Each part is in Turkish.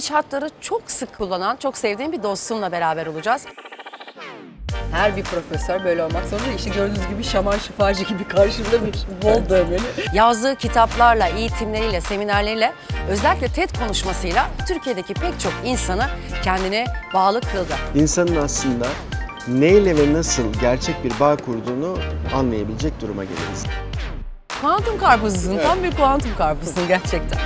iç hatları çok sık kullanan, çok sevdiğim bir dostumla beraber olacağız. Her bir profesör böyle olmak zorunda. İşte gördüğünüz gibi şaman şifacı gibi karşımda bir bol dövmeli. Yazdığı kitaplarla, eğitimleriyle, seminerleriyle, özellikle TED konuşmasıyla Türkiye'deki pek çok insanı kendine bağlı kıldı. İnsanın aslında neyle ve nasıl gerçek bir bağ kurduğunu anlayabilecek duruma geliriz. Kuantum karpuzusun, tam bir kuantum karpuzsun gerçekten.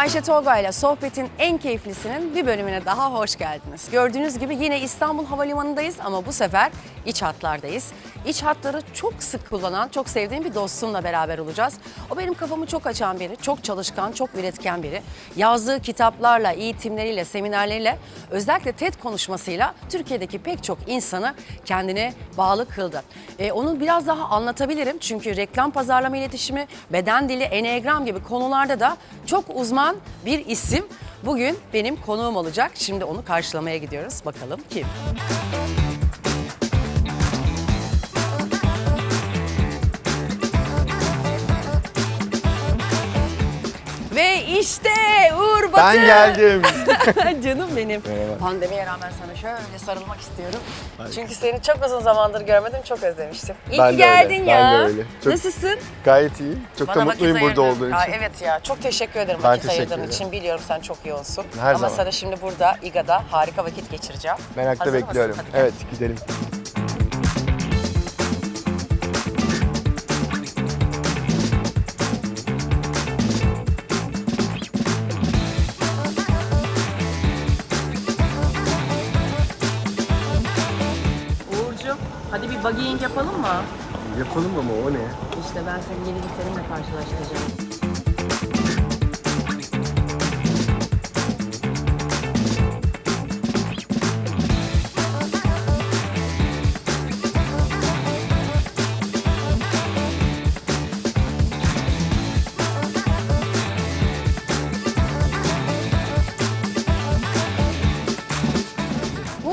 Ayşe Tolga ile sohbetin en keyiflisinin bir bölümüne daha hoş geldiniz. Gördüğünüz gibi yine İstanbul Havalimanı'ndayız ama bu sefer iç hatlardayız. İç hatları çok sık kullanan, çok sevdiğim bir dostumla beraber olacağız. O benim kafamı çok açan biri, çok çalışkan, çok üretken biri. Yazdığı kitaplarla, eğitimleriyle, seminerleriyle, özellikle TED konuşmasıyla Türkiye'deki pek çok insanı kendine bağlı kıldı. E, onu biraz daha anlatabilirim çünkü reklam pazarlama iletişimi, beden dili, enneagram gibi konularda da çok uzman bir isim. Bugün benim konuğum olacak. Şimdi onu karşılamaya gidiyoruz. Bakalım kim? Ve işte Uğur Batı. Ben geldim. Canım benim. Merhaba. Pandemiye rağmen sana şöyle sarılmak istiyorum. Çünkü seni çok uzun zamandır görmedim, çok özlemiştim. İyi Ben ki de öyle, geldin ben ya. de öyle. Çok- Nasılsın? Gayet iyi. Çok da Bana mutluyum vakit burada olduğun Aa, için. evet ya, çok teşekkür ederim Ben vakit teşekkür ayırdığın ederim. için. Biliyorum sen çok yoğunsun. Her Ama zaman. sana şimdi burada İGA'da harika vakit geçireceğim. Merakla Hazır mısın? bekliyorum. Hadi gel. Evet gidelim. Bir buggying yapalım mı? Yapalım ama o ne? İşte ben seni yeni gitarımla karşılaştıracağım.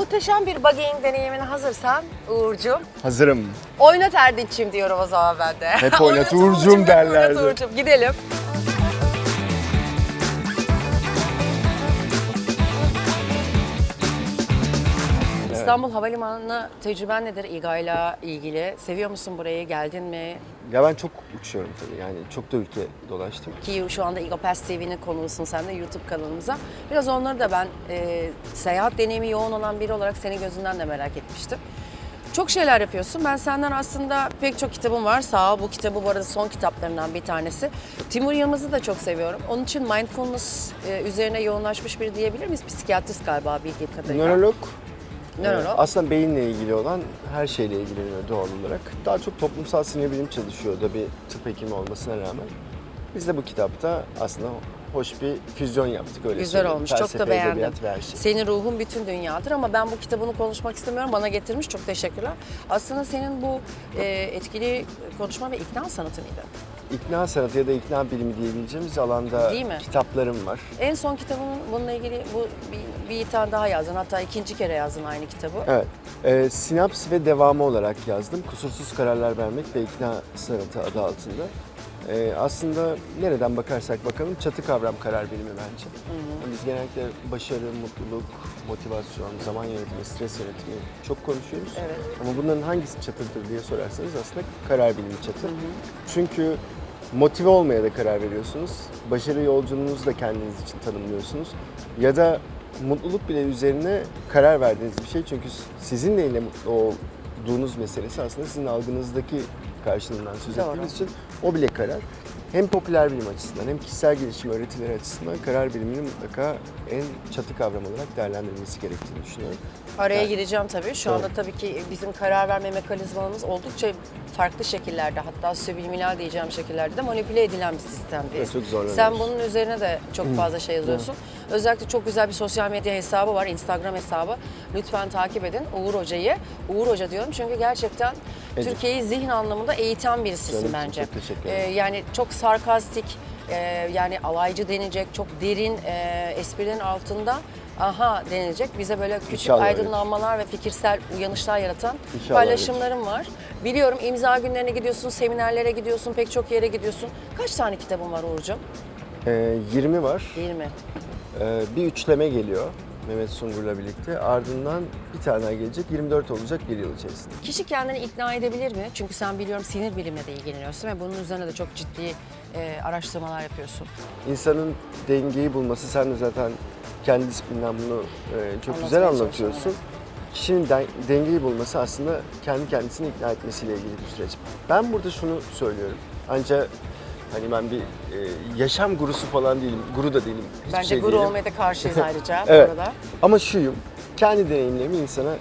Muhteşem bir buggying deneyimine hazırsan Uğurcuğum Hazırım. Oynat Erdinç'im diyorum o zaman ben de. Hep oynat hep derlerdi. Oynat Uğurcuğum. Gidelim. İstanbul Havalimanı tecrüben nedir İGA'yla ilgili? Seviyor musun burayı? Geldin mi? Ya ben çok uçuyorum tabii yani çok da ülke dolaştım. Ki şu anda İGA Pass TV'nin konuğusun sen de YouTube kanalımıza. Biraz onları da ben e, seyahat deneyimi yoğun olan biri olarak senin gözünden de merak etmiştim. Çok şeyler yapıyorsun. Ben senden aslında pek çok kitabım var. Sağ. Bu kitabı bu arada son kitaplarından bir tanesi. Timur Yılmaz'ı da çok seviyorum. Onun için mindfulness e, üzerine yoğunlaşmış biri diyebilir miyiz? Psikiyatrist galiba bildiğim kadarıyla. Nörolog. Nörolog. e, Aslında beyinle ilgili olan her şeyle ilgileniyor doğal olarak. Daha çok toplumsal sinir bilim çalışıyor da bir tıp hekimi olmasına rağmen. Biz de bu kitapta aslında hoş bir füzyon yaptık öyle Güzel söyleyeyim. olmuş. Çok Felsefe, da beğendim. edebiyat ve her şey. Senin ruhun bütün dünyadır ama ben bu kitabını konuşmak istemiyorum. Bana getirmiş. Çok teşekkürler. Aslında senin bu e, etkili konuşma ve ikna sanatı mıydı? İkna sanatı ya da ikna bilimi diyebileceğimiz alanda Değil mi? kitaplarım var. En son kitabının bununla ilgili bu bir, bir tane daha yazdın. Hatta ikinci kere yazdın aynı kitabı. Evet. Ee, sinaps ve devamı olarak yazdım. Kusursuz kararlar vermek ve ikna sanatı adı altında. Ee, aslında nereden bakarsak bakalım çatı kavram karar bilimi bence. Biz genellikle başarı, mutluluk, motivasyon, zaman yönetimi, stres yönetimi çok konuşuyoruz. Evet. Ama bunların hangisi çatıdır diye sorarsanız aslında karar bilimi çatı. Çünkü motive olmaya da karar veriyorsunuz. Başarı yolculuğunuzu da kendiniz için tanımlıyorsunuz. Ya da mutluluk bile üzerine karar verdiğiniz bir şey. Çünkü sizin neyle mutlu olduğunuz meselesi aslında sizin algınızdaki karşılığından söz ettiğiniz için o bile karar. Hem popüler bilim açısından hem kişisel gelişim öğretileri açısından karar biliminin mutlaka en çatı kavram olarak değerlendirilmesi gerektiğini düşünüyorum. Araya Yani- gireceğim tabii. Şu anda tabii ki bizim karar verme mekanizmalarımız oldukça farklı şekillerde hatta subliminal diyeceğim şekillerde de manipüle edilen bir sistemdeyiz. Evet, çok. Sen bunun üzerine de çok fazla şey yazıyorsun. Özellikle çok güzel bir sosyal medya hesabı var, Instagram hesabı. Lütfen takip edin Uğur Hoca'yı. Uğur Hoca diyorum çünkü gerçekten Ece. Türkiye'yi zihin anlamında eğiten birisisin Canım, bence. çok teşekkür Ee, ederim. yani çok sarkastik, e, yani alaycı denilecek, çok derin e, esprilerin altında aha denilecek. Bize böyle küçük İnşallah aydınlanmalar ve fikirsel uyanışlar yaratan İnşallah paylaşımlarım var. Biliyorum imza günlerine gidiyorsun, seminerlere gidiyorsun, pek çok yere gidiyorsun. Kaç tane kitabın var Uğur'cum? Ee, 20 var. 20. Ee, bir üçleme geliyor Mehmet Sungur'la birlikte. Ardından bir tane daha gelecek. 24 olacak bir yıl içerisinde. Kişi kendini ikna edebilir mi? Çünkü sen biliyorum sinir bilimle de ilgileniyorsun ve bunun üzerine de çok ciddi e, araştırmalar yapıyorsun. İnsanın dengeyi bulması, sen de zaten kendi disiplinden bunu e, çok güzel Anlatmaya anlatıyorsun. çalışıyorum, Kişinin den- dengeyi bulması aslında kendi kendisini ikna etmesiyle ilgili bir süreç. Ben burada şunu söylüyorum. Ancak hani ben bir e, yaşam gurusu falan değilim, guru da değilim. Hiçbir Bence şey guru değilim. olmaya da karşıyız ayrıca Evet. arada. Ama şuyum, kendi deneyimlerimi insana,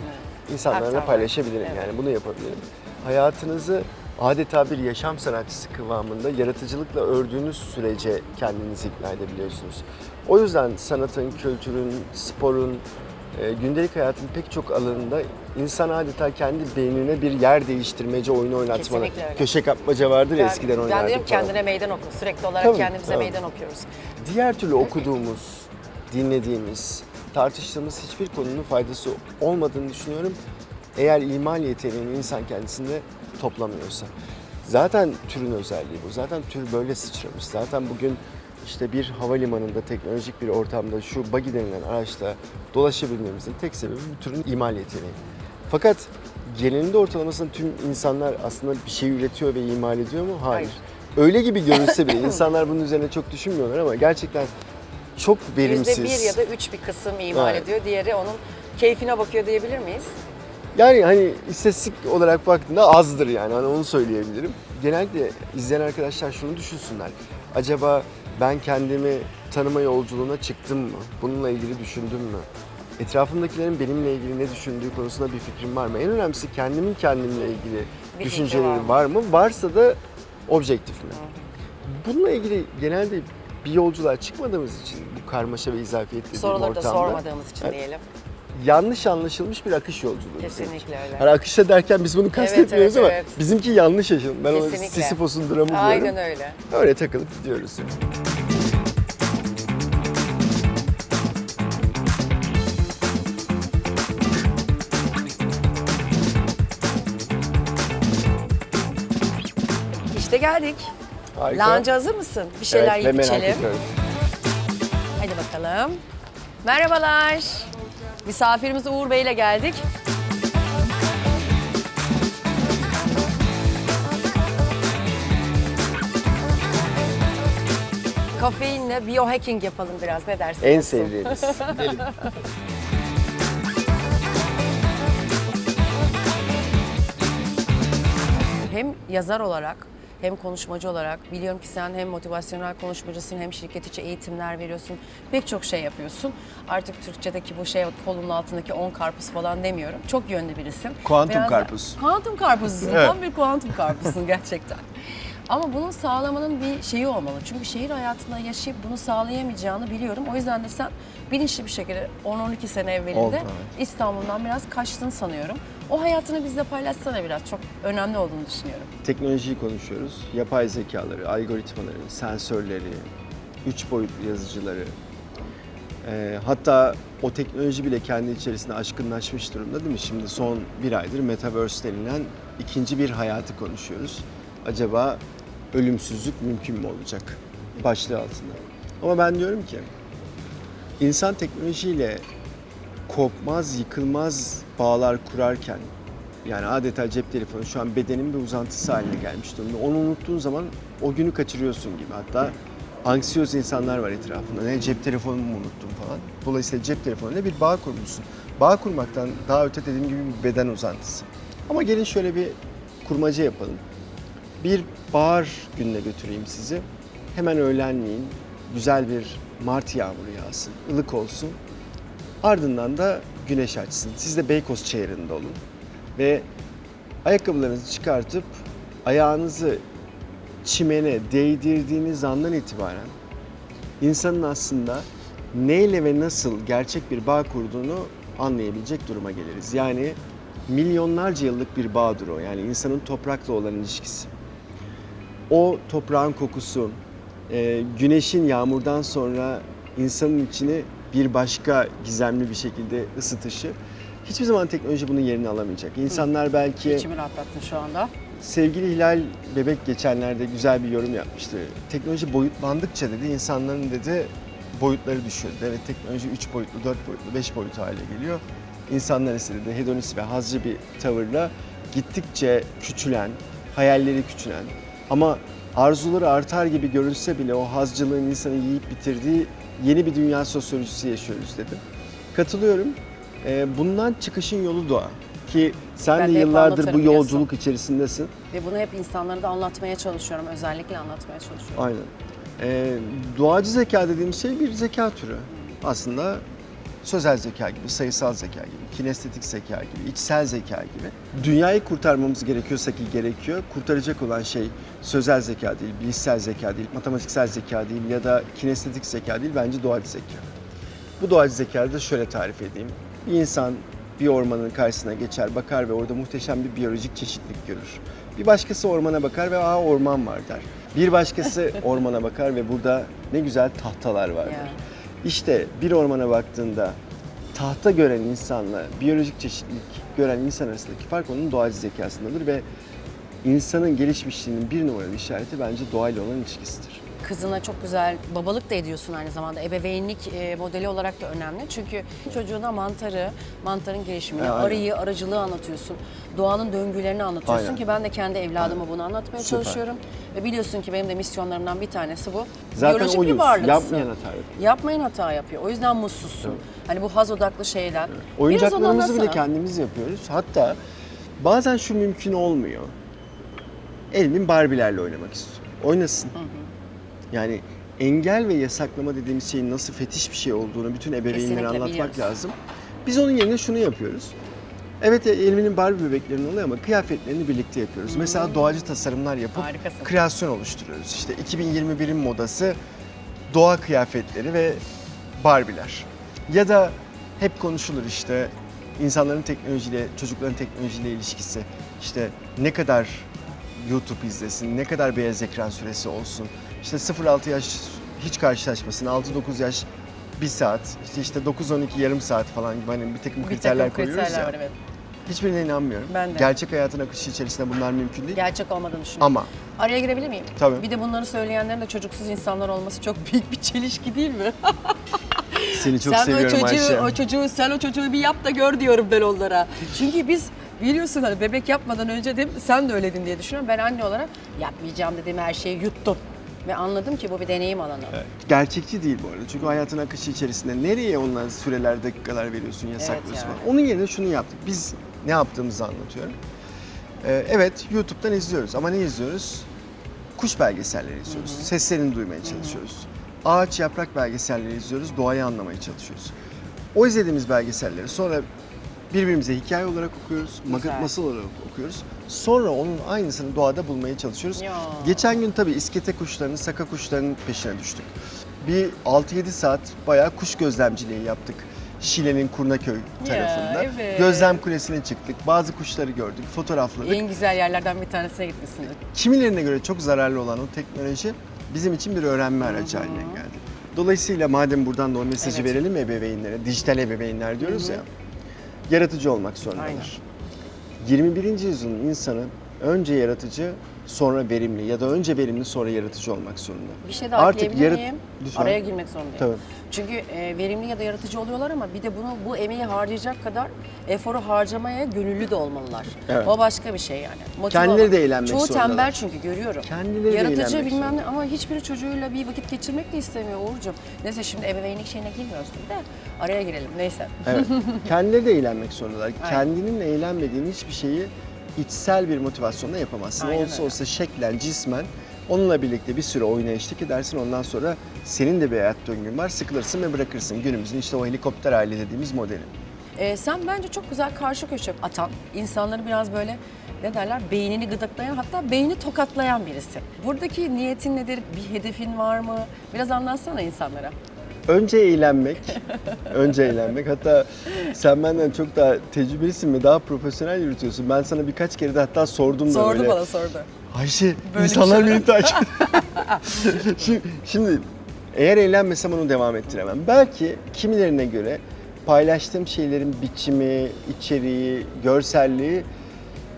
insanlarla Aktarmak. paylaşabilirim Evet. yani bunu yapabilirim. Hayatınızı adeta bir yaşam sanatçısı kıvamında yaratıcılıkla ördüğünüz sürece kendinizi ikna edebiliyorsunuz. O yüzden sanatın, kültürün, sporun, gündelik hayatın pek çok alanında insan adeta kendi beynine bir yer değiştirmece oyunu oynatmalı. Kesinlikle öyle. Köşe kapmaca vardır ya Ben- eskiden Ben oynardık diyorum falan. kendine meydan oku. Sürekli olarak Tabii, kendimize tabii. meydan okuyoruz. Diğer türlü okuduğumuz, dinlediğimiz, tartıştığımız hiçbir konunun faydası olmadığını düşünüyorum. Eğer imal yeteneğini insan kendisinde toplamıyorsa. Zaten türün özelliği bu. Zaten tür böyle sıçramış. Zaten bugün işte bir havalimanında teknolojik bir ortamda şu buggy denilen araçla dolaşabilmemizin tek sebebi bu türün imal yeteneği. Fakat genelinde ortalamasında tüm insanlar aslında bir şey üretiyor ve imal ediyor mu? Hayır. Hayır. Öyle gibi görünse bile insanlar bunun üzerine çok düşünmüyorlar ama gerçekten çok verimsiz. Yüzde bir ya da üç bir kısım imal Evet. ediyor. Diğeri onun keyfine bakıyor diyebilir miyiz? Yani hani istatistik olarak baktığında azdır yani hani onu söyleyebilirim. Genellikle izleyen arkadaşlar şunu düşünsünler. Acaba ben kendimi tanıma yolculuğuna çıktım mı? Bununla ilgili düşündüm mü? Etrafımdakilerin benimle ilgili ne düşündüğü konusunda bir fikrim var mı? En önemlisi kendimin kendimle ilgili Bir düşünceleri var var mı? Varsa da objektif mi? Bununla ilgili genelde bir yolculuğa çıkmadığımız için bu karmaşa ve izafiyet dediğim Soruları da ortamda sormadığımız için Evet. diyelim. Yanlış anlaşılmış bir akış yolculuğu. Kesinlikle öyle. Hani akışta derken biz bunu kastetmiyoruz evet, ama evet. bizimki yanlış yaşanım. Ben ona Kesinlikle. Sisyphos'un dramı diyorum. Aynen öyle. Öyle takılıp gidiyoruz. İşte geldik. Harika. Lounge'a hazır mısın? Bir şeyler evet, ve yiyip içelim. Hadi bakalım. Merhabalar. Misafirimiz Uğur Bey ile geldik. Kafeinle biohacking yapalım biraz. Ne dersin? En sevdiğimiz. Hem yazar olarak hem konuşmacı olarak biliyorum ki sen hem motivasyonel konuşmacısın hem şirket içi eğitimler veriyorsun. Pek çok şey yapıyorsun. Artık Türkçedeki bu şey kolunun altındaki 10 karpuz falan demiyorum. Çok yönlü birisin. Kuantum Biraz karpuz. Kuantum karpuzsun. Evet. Tam bir kuantum karpuzsun gerçekten. Ama bunun sağlamanın bir şeyi olmalı. Çünkü şehir hayatında yaşayıp bunu sağlayamayacağını biliyorum. O yüzden de sen bilinçli bir şekilde 10-12 sene evvelinde Oldu, evet. İstanbul'dan biraz kaçtın sanıyorum. O hayatını bizle paylaşsana biraz. Çok önemli olduğunu düşünüyorum. Teknolojiyi konuşuyoruz. Yapay zekaları, algoritmaları, sensörleri, üç boyutlu yazıcıları. Ee, hatta o teknoloji bile kendi içerisinde aşkınlaşmış durumda değil mi? Şimdi son bir aydır Metaverse denilen ikinci bir hayatı konuşuyoruz. Acaba ölümsüzlük mümkün mü olacak? Başlığı altında. Ama ben diyorum ki insan teknolojiyle kopmaz, yıkılmaz bağlar kurarken yani adeta cep telefonu şu an bedenin bir uzantısı haline gelmiş durumda. Onu unuttuğun zaman o günü kaçırıyorsun gibi. Hatta anksiyoz insanlar var etrafında. Ne cep telefonumu mu unuttum falan. Dolayısıyla cep telefonuyla bir bağ kurmuşsun. Bağ kurmaktan daha öte dediğim gibi bir beden uzantısı. Ama gelin şöyle bir kurmaca yapalım. Bir bahar gününe götüreyim sizi. Hemen öğlenleyin güzel bir Mart yağmuru yağsın, ılık olsun. Ardından da güneş açsın. Siz de Beykoz çayırında olun. Ve ayakkabılarınızı çıkartıp ayağınızı çimene değdirdiğiniz andan itibaren insanın aslında neyle ve nasıl gerçek bir bağ kurduğunu anlayabilecek duruma geliriz. Yani milyonlarca yıllık bir bağdır o. Yani insanın toprakla olan ilişkisi. O toprağın kokusu, e, güneşin yağmurdan sonra insanın içini bir başka gizemli bir şekilde ısıtışı hiçbir zaman teknoloji bunun yerini alamayacak. İnsanlar belki İçimi rahatlattın şu anda. Sevgili Hilal Bebek geçenlerde güzel bir yorum yapmıştı. Teknoloji boyutlandıkça dedi insanların dedi boyutları düşüyor. Evet teknoloji 3 boyutlu, 4 boyutlu, 5 boyutlu hale geliyor. İnsanlar ise dedi hedonist ve hazcı bir tavırla gittikçe küçülen, hayalleri küçülen ama arzuları artar gibi görünse bile o hazcılığın insanı yiyip bitirdiği yeni bir dünya sosyolojisi yaşıyoruz dedi. Katılıyorum. Ee, bundan çıkışın yolu doğa. Ki sen Ben de yıllardır bu yolculuk içerisindesin. Ve bunu hep insanlara da anlatmaya çalışıyorum. Özellikle anlatmaya çalışıyorum. Aynen. Ee, doğacı zeka dediğimiz şey bir zeka türü. Aslında sözel zeka gibi, sayısal zeka gibi, kinestetik zeka gibi, içsel zeka gibi. Dünyayı kurtarmamız gerekiyorsa ki gerekiyor. Kurtaracak olan şey sözel zeka değil, bilişsel zeka değil, matematiksel zeka değil ya da kinestetik zeka değil, bence doğacı zeka. Bu doğacı zekayı da şöyle tarif edeyim. Bir insan bir ormanın karşısına geçer, bakar ve orada muhteşem bir biyolojik çeşitlilik görür. Bir başkası ormana bakar ve aa orman var der. Bir başkası ormana bakar ve burada ne güzel tahtalar var der. İşte bir ormana baktığında tahta gören insanla biyolojik çeşitlilik gören insan arasındaki fark onun doğacı zekasındadır ve insanın gelişmişliğinin bir numaralı işareti bence doğayla olan ilişkisidir. Kızına çok güzel babalık da ediyorsun aynı zamanda. Ebeveynlik e, modeli olarak da önemli. Çünkü çocuğuna mantarı, mantarın gelişimini, E, aynen. arıyı, arıcılığı anlatıyorsun. Doğanın döngülerini anlatıyorsun Aynen. ki ben de kendi evladıma bunu anlatmaya Süper. çalışıyorum. Ve biliyorsun ki benim de misyonlarımdan bir tanesi bu. Zaten Biyolojik bir oyuz, varlıksın. yapmayan hata yapıyor. Yapmayan hata yapıyor. O yüzden mutsuzsun. Hani bu haz odaklı şeyler. Biraz Oyuncaklarımızı bile kendimiz yapıyoruz. Hatta bazen şu mümkün olmuyor. Elimin Barbie'lerle oynamak istiyor. Oynasın. Yani engel ve yasaklama dediğimiz şeyin nasıl fetiş bir şey olduğunu bütün ebeveynlere Kesinlikle anlatmak biliyoruz. lazım. Biz onun yerine şunu yapıyoruz. Evet Elvin'in Barbie bebeklerinin oluyor ama kıyafetlerini birlikte yapıyoruz. Mesela doğacı tasarımlar yapıp Harikasın. kreasyon oluşturuyoruz. İşte 2021'in modası doğa kıyafetleri ve Barbie'ler. Ya da hep konuşulur işte insanların teknolojiyle, çocukların teknolojiyle ilişkisi. İşte ne kadar YouTube izlesin, ne kadar beyaz ekran süresi olsun. İşte 0-6 yaş hiç karşılaşmasın, 6-9 yaş bir saat, işte işte 9-12 yarım saat falan gibi hani bir takım Bir kriterler takım koyuyoruz kriterler ya. var evet. Hiçbirine inanmıyorum. Ben de. Gerçek hayatın akışı içerisinde bunlar mümkün değil. Gerçek olmadığını düşünüyorum. Ama Araya girebilir miyim? Tabii. Bir de bunları söyleyenlerin de çocuksuz insanlar olması çok büyük bir çelişki değil mi? seni çok sen seviyorum o çocuğu, Ayşe. o çocuğu, sen o çocuğu bir yap da gör diyorum ben onlara. Çünkü biz biliyorsun hani bebek yapmadan önce de sen de öyledin diye düşünüyorum. Ben anne olarak yapmayacağım dediğim her şeyi yuttum. Ve anladım ki bu bir deneyim alanı. Gerçekçi değil bu arada. Çünkü hayatın akışı içerisinde nereye ondan süreler, dakikalar veriyorsun, yasaklıyorsun. yani. Onun yerine şunu yaptık. Biz ne yaptığımızı anlatıyorum. Ee, evet, YouTube'dan izliyoruz ama ne izliyoruz? Kuş belgeselleri izliyoruz. Seslerini duymaya çalışıyoruz. Ağaç, yaprak belgeselleri izliyoruz. Doğayı anlamaya çalışıyoruz. O izlediğimiz belgeselleri sonra birbirimize hikaye olarak okuyoruz, Güzel. masal olarak okuyoruz. Sonra onun aynısını doğada bulmaya çalışıyoruz. Ya. Geçen gün tabii iskete kuşlarının, saka kuşlarının peşine düştük. Bir 6-7 saat bayağı kuş gözlemciliği yaptık. Şile'nin Kurnaköy tarafında. evet. Gözlem kulesine çıktık. Bazı kuşları gördük, fotoğrafladık. En güzel yerlerden bir tanesine gitmişsindir. Kimilerine göre çok zararlı olan o teknoloji bizim için bir öğrenme aracı haline geldi. Dolayısıyla madem buradan da o mesajı Evet. verelim ebeveynlere, dijital ebeveynler diyoruz ya, yaratıcı olmak zorundalar. Aynen. 21. yüzyılın insanı önce yaratıcı, sonra verimli ya da önce verimli sonra yaratıcı olmak zorunda. Bir şey daha Artık yarat- miyim? Lütfen. Araya girmek zorundayım. Tabii. Çünkü e, verimli ya da yaratıcı oluyorlar ama bir de bunu bu emeği harcayacak kadar eforu harcamaya gönüllü de olmalılar. Evet. O başka bir şey yani. Motive Kendileri olmak. de eğlenmek Çoğu zorundalar. tembel çünkü görüyorum. Kendileri de Yaratıcı eğlenmek bilmem ne zorunda. ama hiçbiri çocuğuyla bir vakit geçirmek de istemiyor Uğur'cum. Neyse şimdi ebeveynlik şeyine girmiyoruz de araya girelim neyse. Evet. Kendileri de eğlenmek zorundalar. Kendinin eğlenmediğini hiçbir şeyi içsel bir motivasyonla yapamazsın. Aynen olsa öyle. olsa şeklen, cismen onunla birlikte bir süre oyuna eşlik edersin. Ondan sonra senin de bir hayat döngün var. Sıkılırsın ve bırakırsın. Günümüzün işte o helikopter aile dediğimiz modeli. Ee, sen bence çok güzel karşı köşe atan, insanları biraz böyle ne derler beynini gıdıklayan hatta beyni tokatlayan birisi. Buradaki niyetin nedir? Bir hedefin var mı? Biraz anlatsana insanlara. Önce eğlenmek. önce eğlenmek. Hatta sen benden çok daha tecrübelisin ve daha profesyonel yürütüyorsun. Ben sana birkaç kere de hatta sordum da Sordu böyle. bana sordu. Ayşe, Böyle bir insanlar şey- beni takip şimdi, şimdi eğer eğlenmesem onu devam ettiremem. Belki kimilerine göre paylaştığım şeylerin biçimi, içeriği, görselliği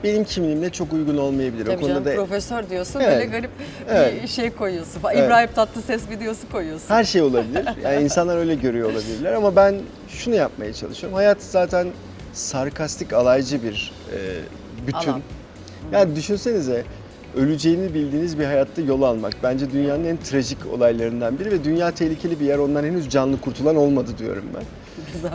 benim kimliğimle çok uygun olmayabilir. Tabii canım profesör diyorsun Evet. böyle garip bir Evet. şey koyuyorsun. Evet. İbrahim Tatlıses videosu koyuyorsun. Her şey olabilir. Yani insanlar öyle görüyor olabilirler ama ben şunu yapmaya çalışıyorum. Hayat zaten sarkastik, alaycı bir e, bütün. Alan. Yani düşünsenize öleceğini bildiğiniz bir hayatta yol almak bence dünyanın en trajik olaylarından biri ve dünya tehlikeli bir yer. Ondan henüz canlı kurtulan olmadı diyorum ben.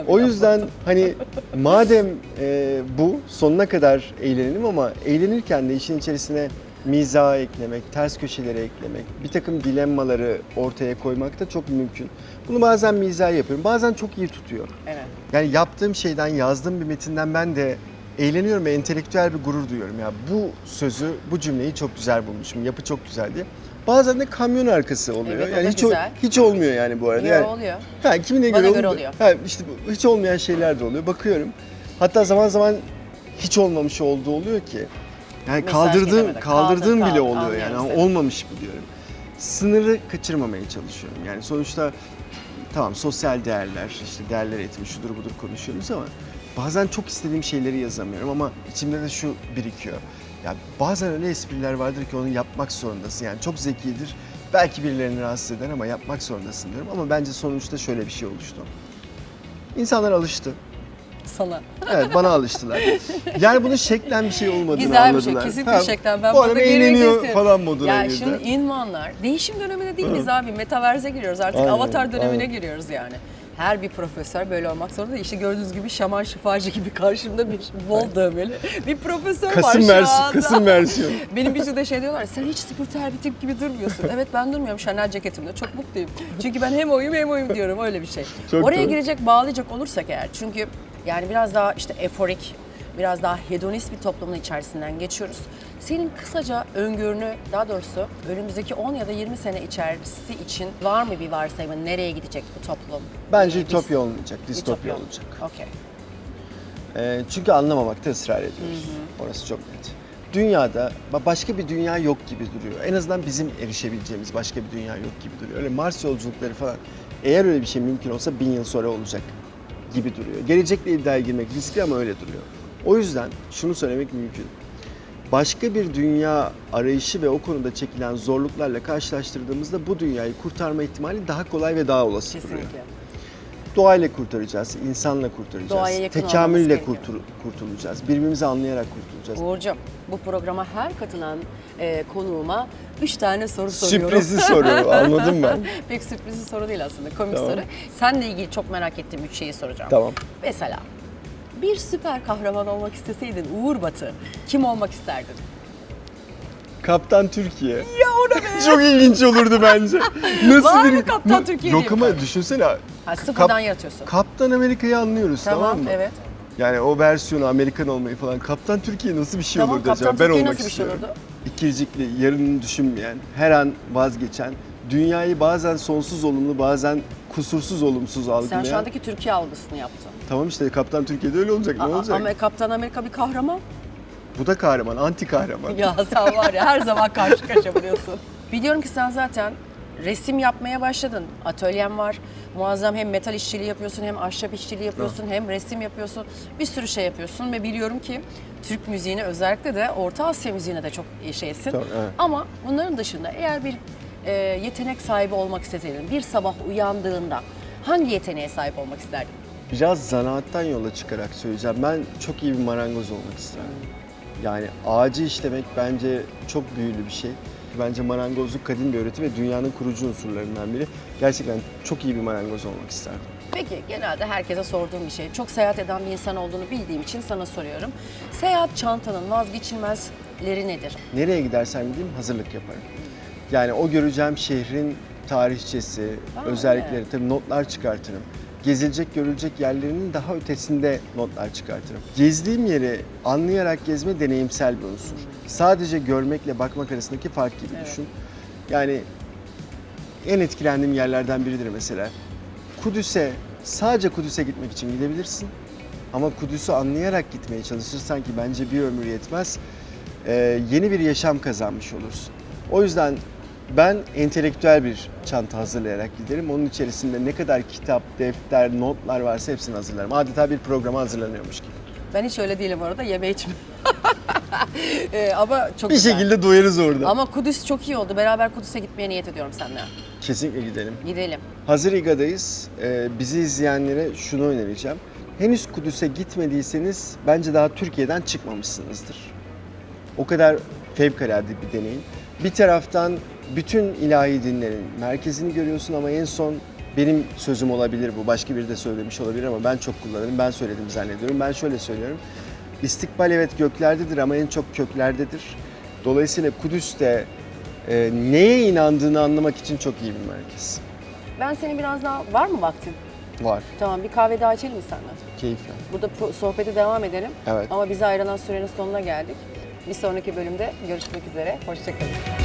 O yüzden hani madem e, bu sonuna kadar eğlenelim ama eğlenirken de işin içerisine mizah eklemek, ters köşeleri eklemek, bir takım dilemmaları ortaya koymak da çok mümkün. Bunu bazen mizah yapıyorum, bazen çok iyi tutuyor. Evet. Yani yaptığım şeyden, yazdığım bir metinden ben de eğleniyorum ve entelektüel bir gurur duyuyorum. Ya bu sözü, bu cümleyi çok güzel bulmuşum, yapı çok güzel diye. Bazen de kamyon arkası oluyor. Evet, o yani hiç güzel. hiç olmuyor yani bu arada. Yo, Yani- oluyor. Ha, kimine Bana göre, göre oluyor. Ha, işte hiç olmayan şeyler de oluyor. Bakıyorum. Hatta zaman zaman hiç olmamış olduğu oluyor ki. Yani Mesaj kaldırdığım kaldırdığım Kaldı, bile kaldı. oluyor yani. Seni. Olmamış bu diyorum. Sınırı kaçırmamaya çalışıyorum. Yani sonuçta tamam sosyal değerler, işte değerler eğitimi şudur budur konuşuyoruz ama bazen çok istediğim şeyleri yazamıyorum ama içimde de şu birikiyor. Ya bazen öyle espriler vardır ki onu yapmak zorundasın. Yani çok zekidir. Belki birilerini rahatsız eder ama yapmak zorundasın diyorum. Ama bence sonuçta şöyle bir şey oluştu. İnsanlar alıştı. Sana. Evet bana alıştılar. Yani bunun şeklen bir şey olmadığını Güzel bir şey. anladılar. Kesinlikle Ha, şeklen. Ben bu burada girmek eğleniyor istiyorum. falan moduna Ya girdi. şimdi inmanlar, değişim döneminde değil miyiz abi? Metaverse giriyoruz artık. Aynen, Avatar dönemine aynen. giriyoruz yani. Her bir profesör böyle olmak zorunda. İşte gördüğünüz gibi şaman şifacı gibi karşımda bir bol dövmeli bir profesör var Kasım, şu vers anda. Kasım versiyonu. Benim bir de şey diyorlar, sen hiç spiritüel bir tip gibi durmuyorsun. evet ben durmuyorum Chanel ceketimde, çok mutluyum. Çünkü ben hem oyum hem oyum diyorum, öyle bir şey. Çok Oraya doğru. girecek, bağlayacak olursak eğer, çünkü yani biraz daha işte eforik, biraz daha hedonist bir toplumun içerisinden geçiyoruz. Senin kısaca öngörünü, daha doğrusu önümüzdeki 10 ya da 20 sene içerisi için var mı bir varsayımın nereye gidecek bu toplum? Bence Ee, biz- ütopya olmayacak, distopya olacak. Okey. Ee, çünkü anlamamakta ısrar ediyoruz. Orası çok net. Dünyada ba- başka bir dünya yok gibi duruyor. En azından bizim erişebileceğimiz başka bir dünya yok gibi duruyor. Öyle Mars yolculukları falan eğer öyle bir şey mümkün olsa bin yıl sonra olacak gibi duruyor. Gelecekle iddiaya girmek riskli ama öyle duruyor. O yüzden şunu söylemek mümkün. Başka bir dünya arayışı ve o konuda çekilen zorluklarla karşılaştırdığımızda bu dünyayı kurtarma ihtimali daha kolay ve daha olası duruyor. Kesinlikle. Doğayla kurtaracağız, insanla kurtaracağız, Doğaya yakın tekamülle kurtul- kurtulacağız, birbirimizi anlayarak kurtulacağız. Uğurcuğum, bu programa her katılan e, konuğuma 3 tane soru soruyorum. Sürprizi soru, anladın mı? Pek sürprizi soru değil aslında, komik Tamam. soru. Seninle ilgili çok merak ettiğim üç şeyi soracağım. Tamam. Mesela bir süper kahraman olmak isteseydin Uğur Batı, kim olmak isterdin? Kaptan Türkiye. Ya o ne be? Çok ilginç olurdu bence. Nasıl Var bir... mı Kaptan Türkiye Yok diye ama bir düşünsene. Ha, sıfırdan Kap- yaratıyorsun. Kaptan Amerika'yı anlıyoruz tamam, Tamam, mı? evet. Yani o versiyonu Amerikan olmayı falan. Kaptan Türkiye nasıl bir şey Tamam, olurdu Kaptan acaba? Ben Türkiye olmak nasıl bir şey istiyorum. olurdu? İkircikli, yarını düşünmeyen, her an vazgeçen, dünyayı bazen sonsuz olumlu, bazen kusursuz olumsuz algılayan. Sen şu andaki Türkiye algısını yaptın. Tamam işte Kaptan Türkiye'de öyle olacak. Ne Aa, olacak? Ama Kaptan Amerika bir kahraman. Bu da kahraman, anti kahraman. Ya sen var ya her zaman karşı karşıya buluyorsun. Biliyorum ki sen zaten resim yapmaya başladın. Atölyen var. Muazzam hem metal işçiliği yapıyorsun hem ahşap işçiliği yapıyorsun hem resim yapıyorsun. Bir sürü şey yapıyorsun ve biliyorum ki Türk müziğine özellikle de Orta Asya müziğine de çok iyi şeysin. Tamam, evet. Ama bunların dışında eğer bir e, yetenek sahibi olmak isteseydin, bir sabah uyandığında hangi yeteneğe sahip olmak isterdin? Biraz zanaattan yola çıkarak söyleyeceğim. Ben çok iyi bir marangoz olmak isterdim. Yani ağacı işlemek bence çok büyülü bir şey. Bence marangozluk kadim bir öğreti ve dünyanın kurucu unsurlarından biri. Gerçekten çok iyi bir marangoz olmak isterdim. Peki genelde herkese sorduğum bir şey. Çok seyahat eden bir insan olduğunu bildiğim için sana soruyorum. Seyahat çantanın vazgeçilmezleri nedir? Nereye gidersem gideyim hazırlık yaparım. Yani o göreceğim şehrin tarihçesi, Aa, özellikleri, evet. tabii notlar çıkartırım. Gezilecek, görülecek yerlerinin daha ötesinde notlar çıkartırım. Gezdiğim yeri anlayarak gezme deneyimsel bir unsur. Sadece görmekle bakmak arasındaki fark gibi Evet. düşün. Yani en etkilendiğim yerlerden biridir mesela. Kudüs'e, sadece Kudüs'e gitmek için gidebilirsin. Ama Kudüs'ü anlayarak gitmeye çalışırsan ki bence bir ömür yetmez, yeni bir yaşam kazanmış olursun. O yüzden ben entelektüel bir çanta hazırlayarak giderim. Onun içerisinde ne kadar kitap, defter, notlar varsa hepsini hazırlarım. Adeta bir programa hazırlanıyormuş gibi. Ben hiç öyle değilim orada yeme içme. Ee, ama çok Bir güzel. şekilde doyarız orada. Ama Kudüs çok iyi oldu. Beraber Kudüs'e gitmeye niyet ediyorum seninle. Kesinlikle gidelim. Gidelim. Hazır İGA'dayız. Ee, bizi izleyenlere şunu önereceğim. Henüz Kudüs'e gitmediyseniz bence daha Türkiye'den çıkmamışsınızdır. O kadar fevkalade bir deneyim. Bir taraftan bütün ilahi dinlerin merkezini görüyorsun ama en son benim sözüm olabilir bu. Başka biri de söylemiş olabilir ama ben çok kullanırım. Ben söyledim zannediyorum. Ben şöyle söylüyorum. İstikbal evet göklerdedir ama en çok köklerdedir. Dolayısıyla Kudüs'te e, neye inandığını anlamak için çok iyi bir merkez. Ben senin biraz daha... Var mı vaktin? Var. Tamam bir kahve daha içelim mi senden? Keyifle. Burada pro- sohbete devam edelim. Evet. Ama bize ayrılan sürenin sonuna geldik. Bir sonraki bölümde görüşmek üzere. Hoşçakalın.